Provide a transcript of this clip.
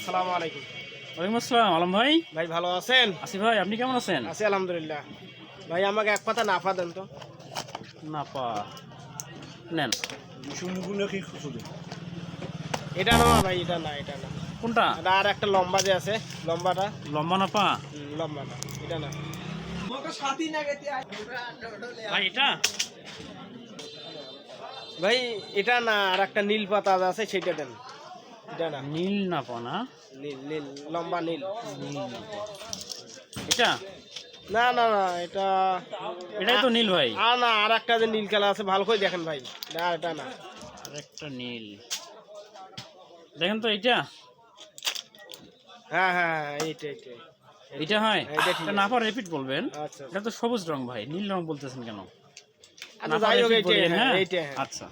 আসসালামু আলাইকুম। ওয়ালাইকুম আসসালাম আলম ভাই। ভাই ভালো আছেন? আসি ভাই আপনি কেমন আছেন? আছি আলহামদুলিল্লাহ। ভাই আমাকে এক পাতা নাফা দেন তো। না পা নেন এটা না ভাই এটা না এটা না। কোনটা? এটা আর একটা লম্বা যে আছে লম্বাটা। লম্বা না পা লম্বা না এটা না। ভাই এটা? ভাই এটা না আর একটা নীল পাতা আছে সেটা দেন। নীল না নীল নীল লম্বা নীল। এটা? না না না এটা এটাই তো নীল ভাই। আর না আর একটা যে নীল কালার আছে ভালো করে দেখেন ভাই। আর এটা না। একটা নীল। দেখেন তো এটা হ্যাঁ হ্যাঁ হ্যাঁ এইটা এইটা। এটা হয়? এটা ঠিক এটা না পা রিপিট বলবেন? আচ্ছা এটা তো সবুজ রং ভাই নীল রং বলতেছেন কেন? আচ্ছা যাই হোক বলবেন, হ্যাঁ হ্যাঁ? হ্যাঁ। আচ্ছা।